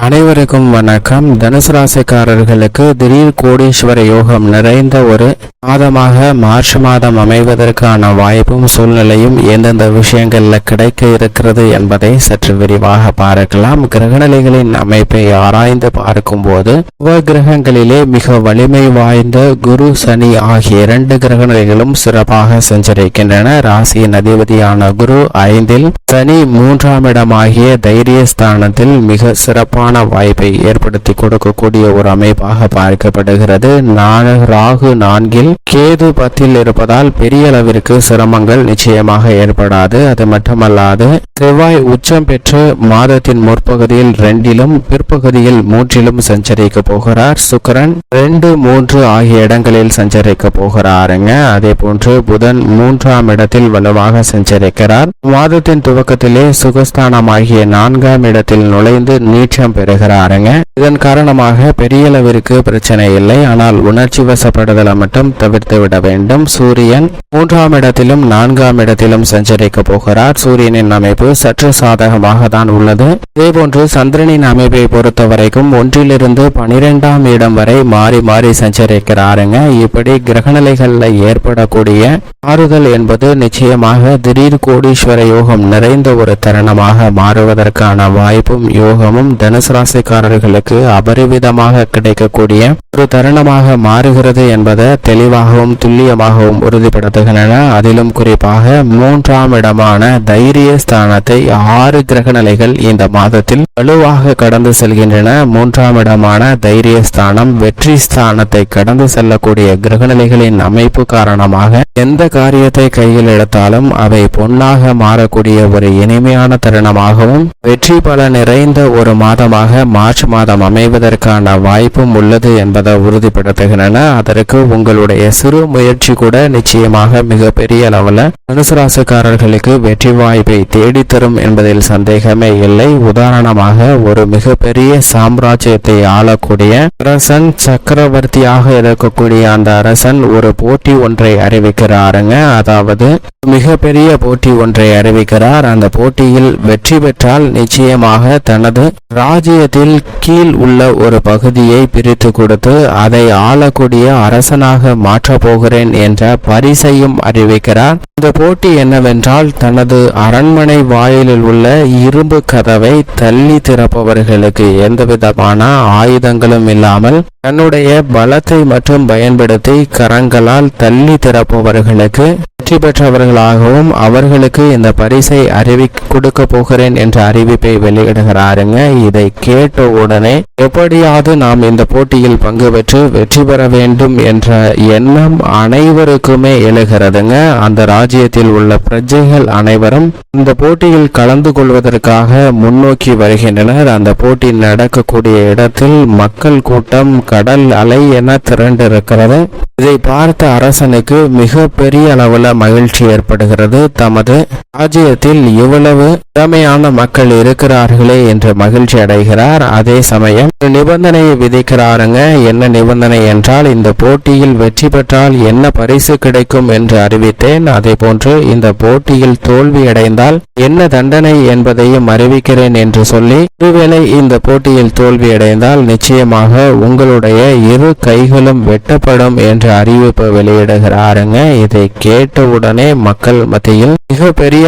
அனைவருக்கும் வணக்கம். தனுசு ராசிக்காரர்களுக்கு திடீர் கோடீஸ்வர யோகம் நிறைந்த ஒரு மாதமாக மார்ச் மாதம் அமைவதற்கான வாய்ப்பும் சூழ்நிலையும் எந்தெந்த விஷயங்கள்ல கிடைக்க இருக்கிறது என்பதை சற்று விரிவாக பார்க்கலாம். கிரகநிலைகளின் அமைப்பை ஆராய்ந்து பார்க்கும்போது கிரகங்களிலே மிக வலிமை வாய்ந்த குரு சனி ஆகிய இரண்டு கிரகநிலைகளும் சிறப்பாக சஞ்சரிக்கின்றன. ராசியின் அதிபதியான குரு ஐந்தில் சனி மூன்றாம் இடமாகிய தைரியஸ்தானத்தில் மிக சிறப்பான வாய்ப்பை ஏற்படுத்தி கொடுக்கக்கூடிய ஒரு அமைப்பாக பார்க்கப்படுகிறது. நான் ராகு நான்கில் கேது பத்தில் இருப்பதால் பெரிய அளவிற்கு சிரமங்கள் நிச்சயமாக ஏற்படாது. அது மட்டுமல்லாது செவ்வாய் உச்சம் பெற்று மாதத்தின் முற்பகுதியில் ரெண்டிலும் பிற்பகுதியில் மூன்றிலும் சஞ்சரிக்க போகிறார். சுக்கரன் ரெண்டு மூன்று ஆகிய இடங்களில் சஞ்சரிக்க போகிறாருங்க. அதே போன்று புதன் மூன்றாம் இடத்தில் வலுவாக சஞ்சரிக்கிறார். மாதத்தின் துவக்கத்திலே சுகஸ்தானமாகிய நான்காம் இடத்தில் நுழைந்து நீச்சம் பெறுகிறாருங்க. இதன் காரணமாக பெரிய அளவிற்கு பிரச்சனை இல்லை. ஆனால் உணர்ச்சி வசப்படுதலை மட்டும் தவிர்த்து விட வேண்டும் சூரியன் மூன்றாம் இடத்திலும் நான்காம் இடத்திலும் சஞ்சரிக்க போகிறார். சூரியனின் அமைப்பு சற்று சாதகமாக தான் உள்ளது. இதேபோன்று சந்திரனின் அமைப்பை பொறுத்த வரைக்கும் ஒன்றிலிருந்து பனிரெண்டாம் இடம் வரை மாறி மாறி சஞ்சரிக்கிறாருங்க. இப்படி கிரகநிலைகள்ல ஏற்படக்கூடிய மாறுதல் என்பது நிச்சயமாக திடீர் கோடீஸ்வர யோகம் நிறைந்த ஒரு தருணமாக மாறுவதற்கான வாய்ப்பும் யோகமும் தனுசு ராசிக்காரர்களுக்கு அபரிவிதமாக கிடைக்கக்கூடிய ஒரு தருணமாக மாறுகிறது என்பதை தெளிவு தெளிவாகவும் துல்லியமாகவும் உறுதிப்படுத்துகின்றன. அதிலும் குறிப்பாக மூன்றாம் இடமான தைரிய ஸ்தானத்தை ஆறு கிரக நிலைகள் இந்த மாதத்தில் வலுவாக கடந்து செல்கின்றன. மூன்றாம் இடமான தைரிய ஸ்தானம் வெற்றி ஸ்தானத்தை கடந்து செல்லக்கூடிய கிரகநிலைகளின் அமைப்பு காரணமாக எந்த காரியத்தை கையில் எடுத்தாலும் அவை பொன்னாக மாறக்கூடிய ஒரு இனிமையான தருணமாகவும் வெற்றி பல நிறைந்த ஒரு மாதமாக மார்ச் மாதம் அமைவதற்கான வாய்ப்பும் உள்ளது என்பதை உறுதிப்படுத்துகின்றன. அதற்கு உங்களுடைய சிறு முயற்சி கூட நிச்சயமாக மிகப்பெரிய அளவில் அனுசராசக்காரர்களுக்கு வெற்றி வாய்ப்பை தேடித்தரும் என்பதில் சந்தேகமே இல்லை. உதாரணமாக ஒரு மிகப்பெரிய சாம்ராஜ்யத்தை ஆளக்கூடிய அரசன் சக்கரவர்த்தியாக இருக்கக்கூடிய அந்த அரசன் ஒரு போட்டி ஒன்றை அறிவிக்கிறாருங்க. அதாவது மிகப்பெரிய போட்டி ஒன்றை அறிவிக்கிறார். அந்த போட்டியில் வெற்றி பெற்றால் நிச்சயமாக தனது ராஜ்யத்தில் கீழ் உள்ள ஒரு பகுதியை பிரித்து கொடுத்து அதை ஆளக்கூடிய அரசனாக மாற்றப் போகிறேன் என்ற பரிசையும் அறிவிக்கிறார். இந்த போட்டி என்னவென்றால் தனது அரண்மனை வாயிலில் உள்ள இரும்பு கதவை தள்ளி திறப்பவர்களுக்கு எந்தவிதமான ஆயுதங்களும் இல்லாமல் தன்னுடைய பலத்தை மட்டும் பயன்படுத்தி கரங்களால் தள்ளி திறப்பவர்களுக்கு வெற்றி பெற்றவர்களாகவும் அவர்களுக்கு இந்த பரிசை அறிவி கொடுக்க போகிறேன் என்ற அறிவிப்பை வெளியிடுகிறாருங்க. இதை கேட்ட உடனே எப்படியாவது நாம் இந்த போட்டியில் பங்கு பெற்று வெற்றி பெற வேண்டும் என்ற எண்ணம் அனைவருக்குமே எழுகிறதுங்க. அந்த ராஜ்யத்தில் உள்ள பிரஜைகள் அனைவரும் இந்த போட்டியில் கலந்து கொள்வதற்காக முன்னோக்கி வருகின்றனர். அந்த போட்டி நடக்கக்கூடிய இடத்தில் மக்கள் கூட்டம் கடல் அலை என திரண்டிருக்கிறது. இதை பார்த்த அரசனுக்கு மிக பெரிய அளவுல மகிழ்ச்சி ஏற்படுகிறது. தமது ராஜ்யத்தில் இவ்வளவு திறமையான மக்கள் இருக்கிறார்களே என்று மகிழ்ச்சி அடைகிறார். அதே சமயம் ஒரு நிபந்தனையை விதிக்கிறாருங்க. என்ன நிபந்தனை என்றால் இந்த போட்டியில் வெற்றி பெற்றால் என்ன பரிசு கிடைக்கும் என்று அறிவித்தேன். அதே போன்று இந்த போட்டியில் தோல்வி அடைந்தால் என்ன தண்டனை என்பதையும் அறிவிக்கிறேன் என்று சொல்லி ஒருவேளை இந்த போட்டியில் தோல்வி அடைந்தால் நிச்சயமாக உங்களுடைய இரு கைகளும் வெட்டப்படும் என்று அறிவிப்பு வெளியிடுகிறாருங்க இதை கேட்டவுடனே மக்கள் மத்தியில் மிக பெரிய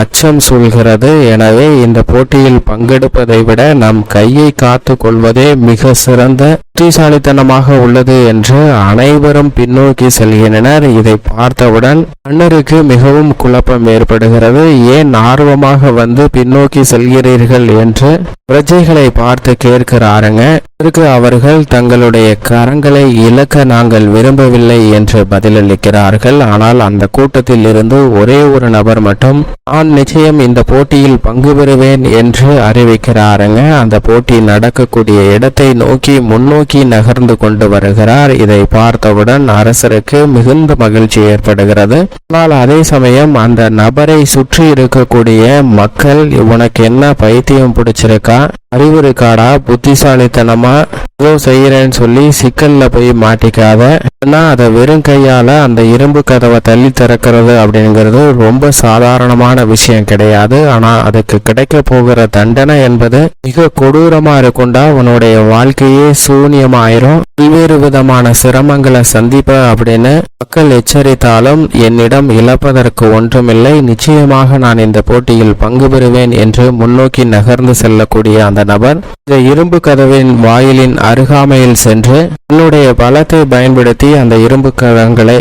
அச்சம் சூழ்கிறது. எனவே இந்த போட்டியில் பங்கெடுப்பதை விட நம் கையை காத்து கொள்வதே மிக சிறந்த புத்திசாலித்தனமாக உள்ளது என்று அனைவரும் பின்னோக்கி செல்கின்றனர். இதை பார்த்தவுடன் மன்னருக்கு மிகவும் குழப்பம் ஏற்படுகிறது. ஏன் ஆர்வமாக வந்து பின்னோக்கி செல்கிறீர்கள் என்று பிரஜைகளை பார்த்து கேட்கிறாருங்க. இதற்கு அவர்கள் தங்களுடைய கரங்களை இழக்க நாங்கள் விரும்பவில்லை என்று பதிலளிக்கிறார்கள். ஆனால் அந்த கூட்டத்தில் இருந்து ஒரே ஒரு நபர் மட்டும் நான் நிச்சயம் இந்த போட்டியில் பங்கு பெறுவேன் என்று அறிவிக்கிறாருங்க. அந்த போட்டி நடக்கக்கூடிய இடத்தை நோக்கி முன்னோக்கி நகர்ந்து கொண்டு வருகிறார். இதை பார்த்தவுடன் அரசருக்கு மிகுந்த மகிழ்ச்சி ஏற்படுகிறது. ஆனால் அதே சமயம் அந்த நபரை சுற்றி இருக்கக்கூடிய மக்கள் உனக்கு என்ன பைத்தியம் பிடிச்சிருக்கா? அறிவுரை காடா புத்திசாலித்தனமா? ஏதோ செய்யறேன்னு சொல்லி சிக்கல்ல போய் மாட்டிக்காத ஏன்னா அதை வெறும் கையால அந்த இரும்பு கதவை தள்ளி திறக்கிறது அப்படிங்கிறது ரொம்ப சாதாரணமான விஷயம் கிடையாது. ஆனா அதுக்கு கிடைக்க போகிற தண்டனை என்பது மிக கொடூரமா இருக்குண்டா. உன்னுடைய வாழ்க்கையே சூன்யமாயிரும். பல்வேறு விதமான சிரமங்களை சந்திப்ப அப்படின்னு மக்கள் எச்சரித்தாலும் என்னிடம் இழப்பதற்கு ஒன்றுமில்லை. நிச்சயமாக நான் இந்த போட்டியில் பங்கு பெறுவேன் என்று முன்னோக்கி நகர்ந்து செல்லக்கூடிய அந்த நபர் இந்த இரும்பு கதவின் வாயிலின் அருகாமையில் சென்று தன்னுடைய பலத்தை பயன்படுத்தி அந்த இரும்பு கதங்களை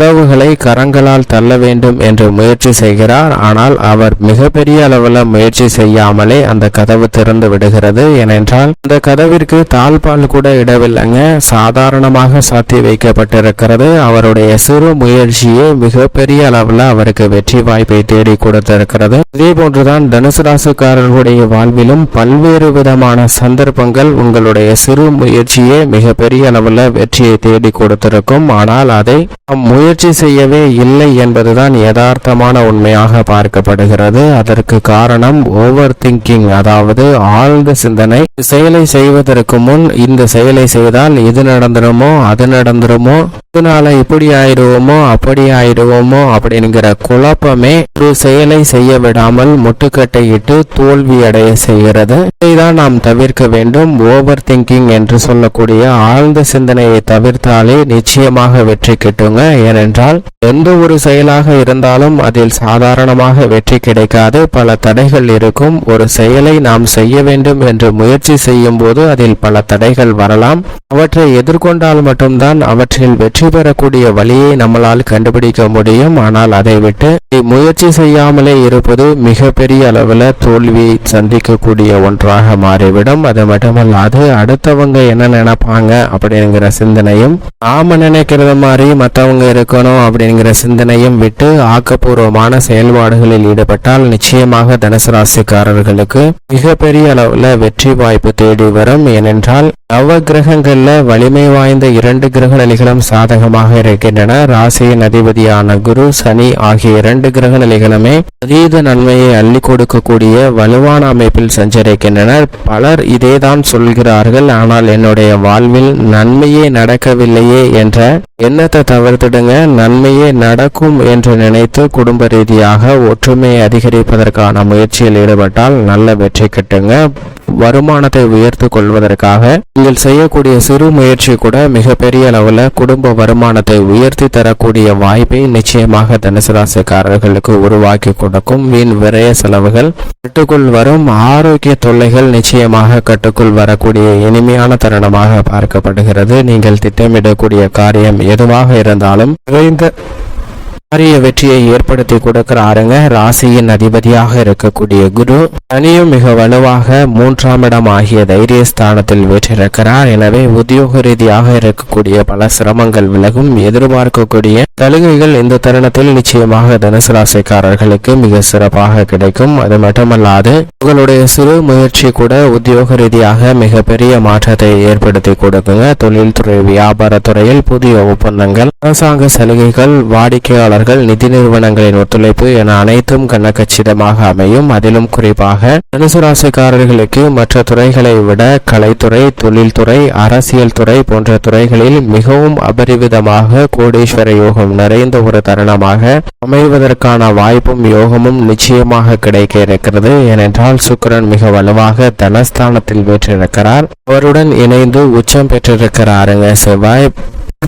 கதவுகளை கரங்களால் தள்ள வேண்டும் என்று முயற்சி செய்கிறார். ஆனால் அவர் மிகப்பெரிய அளவில் முயற்சி செய்யாமலே அந்த கதவு திறந்து விடுகிறது. ஏனென்றால் இந்த கதவிற்கு தாழ்பால் கூட இடவில்லைங்க. சாதாரணமாக சாத்தி வைக்கப்பட்டிருக்கிறது. அவருடைய சிறு முயற்சியே மிகப்பெரிய அளவில் அவருக்கு வெற்றி வாய்ப்பை தேடி கொடுத்திருக்கிறது. இதே போன்றுதான் தனுசு ராசுக்காரர்களுடைய வாழ்விலும் பல்வேறு விதமான சந்தர்ப்பங்கள் உங்களுடைய சிறு முயற்சியே மிகப்பெரிய அளவில் வெற்றியை தேடி கொடுத்திருக்கும். ஆனால் அதை முயற்சி முயற்சி செய்யவே இல்லை என்பதுதான் யதார்த்தமான உண்மையாக பார்க்கப்படுகிறது. அதற்கு காரணம் ஓவர் திங்கிங் அதாவது ஆழ்ந்த சிந்தனை. செயலை செய்வதற்கு முன் இந்த செயலை செய்தால் இது நடந்துடுமோ அது நடந்துடுமோ? இதனால இப்படி ஆயிடுவோமோ அப்படி ஆயிடுவோமோ அப்படிங்கிற குழப்பமே ஒரு செயலை செய்ய விடாமல் முட்டுக்கட்டையிட்டு தோல்வி அடைய செய்கிறது. இதைதான் நாம் தவிர்க்க வேண்டும். ஓவர் திங்கிங் என்று சொல்லக்கூடிய ஆழ்ந்த சிந்தனையை தவிர்த்தாலே நிச்சயமாக வெற்றி கிட்டுங்க. ஏனென்றால் எந்த ஒரு செயலாக இருந்தாலும் அதில் சாதாரணமாக வெற்றி கிடைக்காது. பல தடைகள் இருக்கும். ஒரு செயலை நாம் செய்ய வேண்டும் என்று முயற்சி செய்யும் போது அதில் பல தடைகள் வரலாம். அவற்றை எதிர்கொண்டால் மட்டும்தான் அவற்றில் வெற்றி வெற்றி பெறக்கூடிய வழியை நம்மளால் கண்டுபிடிக்க முடியும். ஆனால் அதை விட்டு முயற்சி செய்யாமலே இருப்பது மிகப்பெரிய அளவில் தோல்வியை சந்திக்கக்கூடிய ஒன்றாக மாறிவிடும். அது மட்டுமல்லாது அடுத்தவங்க என்ன நினைப்பாங்க அப்படிங்கிற சிந்தனையும் நாம நினைக்கிறது மாதிரி மற்றவங்க இருக்கணும் அப்படிங்கிற சிந்தனையும் விட்டு ஆக்கப்பூர்வமான செயல்பாடுகளில் ஈடுபட்டால் நிச்சயமாக தனுசு ராசிக்காரர்களுக்கு மிகப்பெரிய அளவில் வெற்றி வாய்ப்பு தேடி வரும். ஏனென்றால் நவ கிரகங்களில் வலிமை வாய்ந்த இரண்டு கிரக நிலைகளும் சாதகமாக இருக்கின்றன. ராசியின் அதிபதியான குரு சனி ஆகிய இரண்டு கிரக நிலைகளுமே அதீத நன்மையை அள்ளி கொடுக்கக்கூடிய வலுவான அமைப்பில் சஞ்சரிக்கின்றனர். பலர் இதேதான் சொல்கிறார்கள். ஆனால் என்னுடைய வாழ்வில் நன்மையே நடக்கவில்லையே என்ற எண்ணத்தை தவிர்த்துடுங்க. நன்மையே நடக்கும் என்று நினைத்து குடும்ப ரீதியாக ஒற்றுமையை அதிகரிப்பதற்கான முயற்சியில் ஈடுபட்டால் நல்ல வெற்றி கிட்டுங்க. வருமானத்தை உயர்த்து கொள்வதற்காக நீங்கள் செய்யக்கூடிய சிறு முயற்சி கூட மிகப்பெரிய அளவில் குடும்ப வருமானத்தை உயர்த்தி தரக்கூடிய வாய்ப்பை நிச்சயமாக தனுசு ராசிக்காரர்களுக்கு உருவாக்கி கொடுக்கும். வீண் விரய செலவுகள் கட்டுக்குள் வரும் ஆரோக்கிய தொல்லைகள் நிச்சயமாக கட்டுக்குள் வரக்கூடிய இனிமையான தருணமாக பார்க்கப்படுகிறது. நீங்கள் திட்டமிடக்கூடிய காரியம் எதுவாக இருந்தாலும் விரைந்த காரிய வெற்றியை ஏற்படுத்தி கொடுக்கிறாருங்க. ராசியின் அதிபதியாக இருக்கக்கூடிய குரு தனியும் மிக வலுவாக மூன்றாம் இடம் ஆகிய தைரிய ஸ்தானத்தில் வெற்றிருக்கிறார். எனவே உத்தியோக ரீதியாக இருக்கக்கூடிய பல சிரமங்கள் விலகும். எதிர்பார்க்கக்கூடிய சலுகைகள் இந்த தருணத்தில் நிச்சயமாக தனுசு ராசிக்காரர்களுக்கு மிக சிறப்பாக கிடைக்கும். அது மட்டுமல்லாது உங்களுடைய சிறு முயற்சி கூட உத்தியோக ரீதியாக மிகப்பெரிய மாற்றத்தை ஏற்படுத்தி கொடுக்குங்க. தொழில்துறை வியாபாரத்துறையில் புதிய ஒப்பந்தங்கள் அரசாங்க சலுகைகள் வாடிக்கையாளர்கள் நிதி நிறுவனங்களின் ஒத்துழைப்பு என அனைத்தும் கண்ணக்கச்சிதமாக அமையும். அதிலும் குறிப்பாக தனுசு ராசிக்காரர்களுக்கு மற்ற துறைகளை விட கலைத்துறை தொழில்துறை அரசியல் துறை போன்ற துறைகளில் மிகவும் அபரிவிதமாக கோடீஸ்வர யோகம் நிறைந்த ஒரு தருணமாக அமைவதற்கான வாய்ப்பும் யோகமும் நிச்சயமாக கிடைக்க இருக்கிறது. ஏனென்றால் சுக்கிரன் மிக வலுவாக தனஸ்தானத்தில் பெற்றிருக்கிறார். அவருடன் இணைந்து உச்சம் பெற்றிருக்கிறாருங்க செவ்வாய்.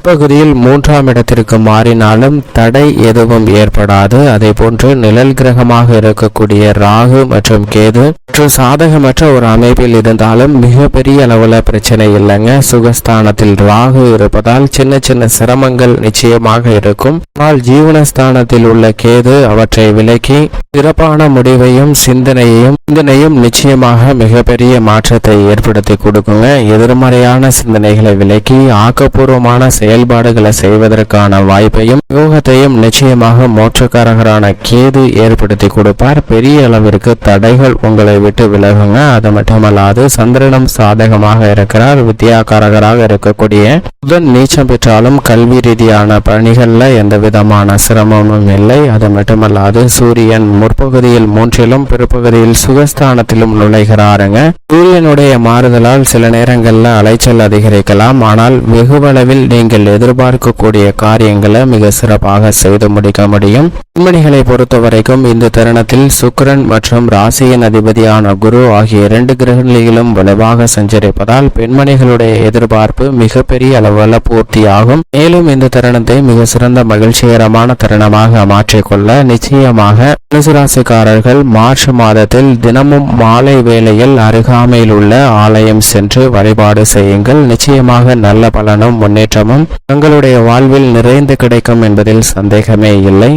பகுதியில் மூன்றாம் இடத்திற்கு மாறினாலும் தடை எதுவும் ஏற்படாது. அதே போன்று நிழல் கிரகமாக இருக்கக்கூடிய ராகு மற்றும் கேது மற்றும் சாதகமற்ற ஒரு அமைப்பில் இருந்தாலும் மிகப்பெரிய அளவுல பிரச்சனை இல்லைங்க. சுகஸ்தானத்தில் ராகு இருப்பதால் சின்ன சின்ன சிரமங்கள் நிச்சயமாக இருக்கும். ஆனால் ஜீவனஸ்தானத்தில் உள்ள கேது அவற்றை விலக்கி சிறப்பான முடிவையும் சிந்தனையையும் சிந்தனையும் நிச்சயமாக மிகப்பெரிய மாற்றத்தை ஏற்படுத்தி கொடுக்குங்க. எதிர்மறையான சிந்தனைகளை விலக்கி ஆக்கப்பூர்வமான செயல்பாடுகளை செய்வதற்கான வாய்ப்பையும் யோகத்தையும் நிச்சயமாக மோட்சக்காரகரான கேது ஏற்படுத்தி கொடுப்பார். பெரிய அளவிற்கு தடைகள் உங்களை விட்டு விலகுங்க. அது மட்டுமல்லாது சந்திரனும் சாதகமாக இருக்கிறார். வித்யாகாரகராக இருக்கக்கூடிய புதன் நீச்சம் பெற்றாலும் கல்வி ரீதியான பணிகள்ல எந்த விதமான சிரமமும் இல்லை. அது மட்டுமல்லாது சூரியன் முற்பகுதியில் மூன்றிலும் பிற்பகுதியில் சுகஸ்தானத்திலும் நுழைகிறாருங்க. சூரியனுடைய மாறுதலால் சில நேரங்களில் அலைச்சல் அதிகரிக்கலாம். ஆனால் வெகுவளவில் நீங்கள் எதிர்பார்க்கக்கூடிய காரியங்களை மிக சிறப்பாக செய்து முடிக்க முடியும். பெண்மணிகளை பொறுத்த வரைக்கும் இந்த தருணத்தில் சுக்ரன் மற்றும் ராசியின் அதிபதியான குரு ஆகிய இரண்டு கிரகங்களிலும் வலுவாக சஞ்சரிப்பதால் பெண்மணிகளுடைய எதிர்பார்ப்பு மிகப்பெரிய அளவில் பூர்த்தியாகும். மேலும் இந்த தருணத்தை மிக சிறந்த மகிழ்ச்சிகரமான தருணமாக மாற்றிக்கொள்ள நிச்சயமாக தனுசு ராசிக்காரர்கள் மார்ச் மாதத்தில் தினமும் மாலை வேளையில் அருகாமையில் உள்ள ஆலயம் சென்று வழிபாடு செய்யுங்கள். நிச்சயமாக நல்ல பலனும் முன்னேற்றமும் தங்களுடைய வாழ்வில் நிறைந்து கிடைக்கும் என்பதில் சந்தேகமே இல்லை.